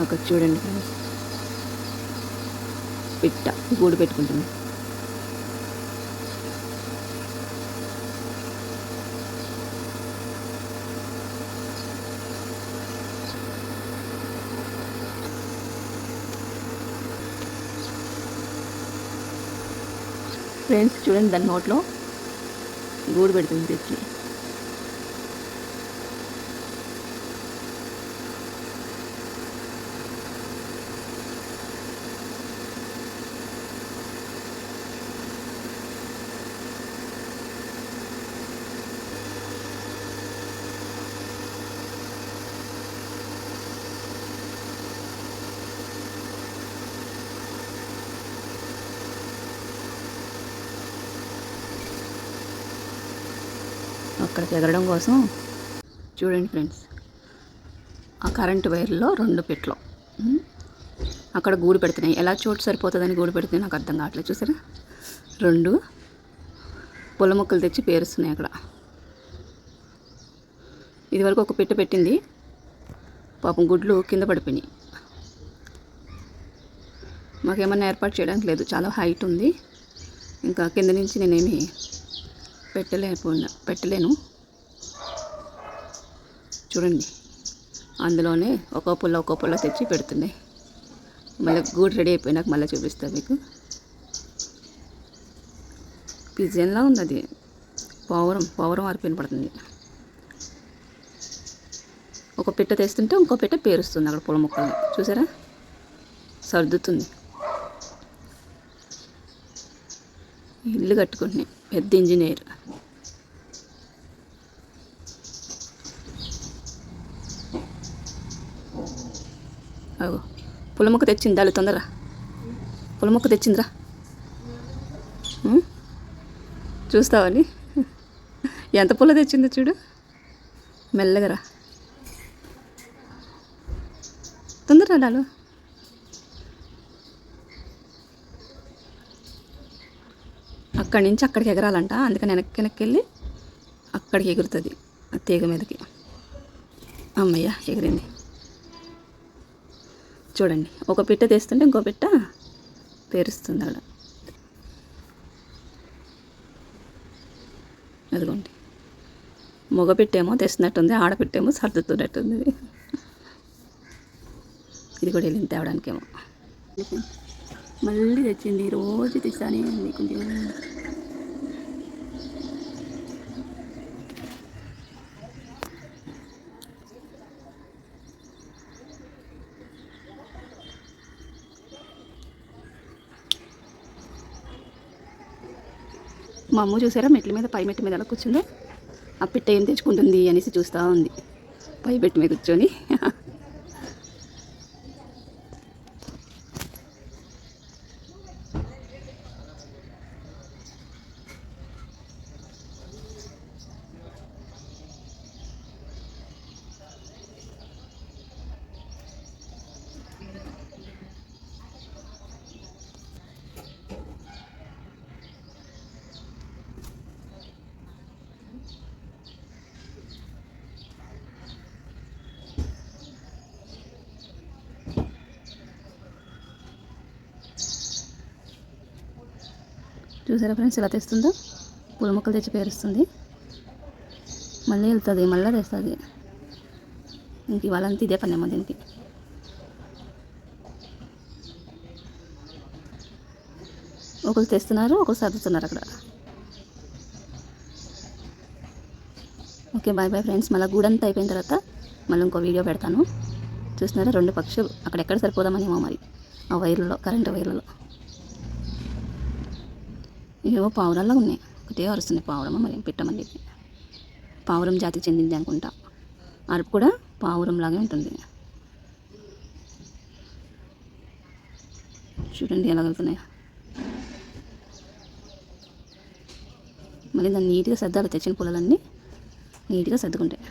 అక్కడ చూడండి. ఫ్రెండ్స్ పిట్ట గూడు పెట్టుకుంటుంది ఫ్రెండ్స్ చూడండి దాని నోట్లో గూడు పెడుతుంది. తెచ్చి అక్కడికి ఎగరడం కోసం. చూడండి ఫ్రెండ్స్ ఆ కరెంటు వైర్లో రెండు పెట్లు. అక్కడ గూడు పెడుతున్నాయి. ఎలా చోటు సరిపోతుందని గూడు పెడితే నాకు అర్థం కావట్లేదు. చూసారా? రెండు పుల్ల మొక్కలు తెచ్చి పేరుస్తున్నాయి అక్కడ. ఇదివరకు ఒక పెట్టె పెట్టింది. పాపం గుడ్లు కింద పడిపోయినాయి. మాకేమన్నా ఏర్పాటు చేయడానికి లేదు. చాలా హైట్ ఉంది. ఇంకా కింద నుంచి నేనేమి పెట్టలేకపోయినా పెట్టలేను. చూడండి అందులోనే ఒక్కో పుల్ల ఒక్కో పుల్ల తెచ్చి పెడుతున్నాయి మళ్ళీ గూడు రెడీ అయిపోయినాక మళ్ళీ చూపిస్తాను మీకు. పిజన్లా ఉంది అది పౌరం పౌరం ఆరిపోయిన పడుతుంది. ఒక పిట్ట తెస్తుంటే ఇంకో పిట్ట పేరుస్తుంది అక్కడ పొల మొక్కలు చూసారా? సర్దుతుంది. ఇల్లు కట్టుకుంటున్నాయి. పెద్ద ఇంజనీర్. అగో పులముక్క మొక్క తెచ్చింది దాని తొందర పులముక్క మొక్క తెచ్చిందిరా చూస్తావని ఎంత పుల్ల తెచ్చిందో చూడు. మెల్లగా రా. తొందరరా అక్కడి నుంచి అక్కడికి ఎగరాలంట. అందుకని వెనక్కి వెనక్కి వెళ్ళి అక్కడికి ఎగురుతుంది ఆ తీగ మీదకి. అమ్మయ్య ఎగిరింది. చూడండి ఒక పిట్ట తెస్తుంటే ఇంకో పిట్ట పేరుస్తుంది అక్కడ అదిగోండి. మగపిట్టేమో తెస్తున్నట్టుంది ఆడపిట్టేమో సర్దుతున్నట్టుంది. ఇది కూడా వెళ్ళింది తేవడానికేమో. మళ్ళీ తెచ్చింది రోజు తెచ్చానే ఉంది కొంచెం మా అమ్మ చూసారా మెట్ల మీద పై మెట్ల మీద ఎలా కూర్చుందో. ఆ పిట్ట ఏం తెచ్చుకుంటుంది అనేసి చూస్తూ ఉంది. పై మెట్టు మీద కూర్చొని చూసారా ఫ్రెండ్స్ ఎలా తెస్తుందో? పూల మొక్కలు తెచ్చి పేరుస్తుంది. మళ్ళీ వెళ్తుంది మళ్ళీ తెస్తుంది. ఇంక ఇవాళంతా ఇదే పనేమో దీనికి. ఒకరు తెస్తున్నారు ఒకరు సర్దుతున్నారు అక్కడ. Okay bye bye friends. మళ్ళీ గూడంతా అయిపోయిన తర్వాత మళ్ళీ ఇంకో వీడియో పెడతాను. చూస్తున్నారా? రెండు పక్షులు. అక్కడ ఎక్కడ సరిపోదామనేమో మరి. ఆ వైర్లలో కరెంటు వైర్లలో. ఏవో పావురాల్లో ఉన్నాయి. ఒకటే అరుస్తుంది పావురమా మరి పెట్టమండి పావురం జాతికి చెందింది అనుకుంటా. అరుపు కూడా పావురం లాగే ఉంటుంది. చూడండి ఎలా వెళ్తున్నాయి మళ్ళీ దాన్ని నీట్గా సర్దాలి తెచ్చిన పొలాలన్నీ నీట్గా సర్దుకుంటాయి.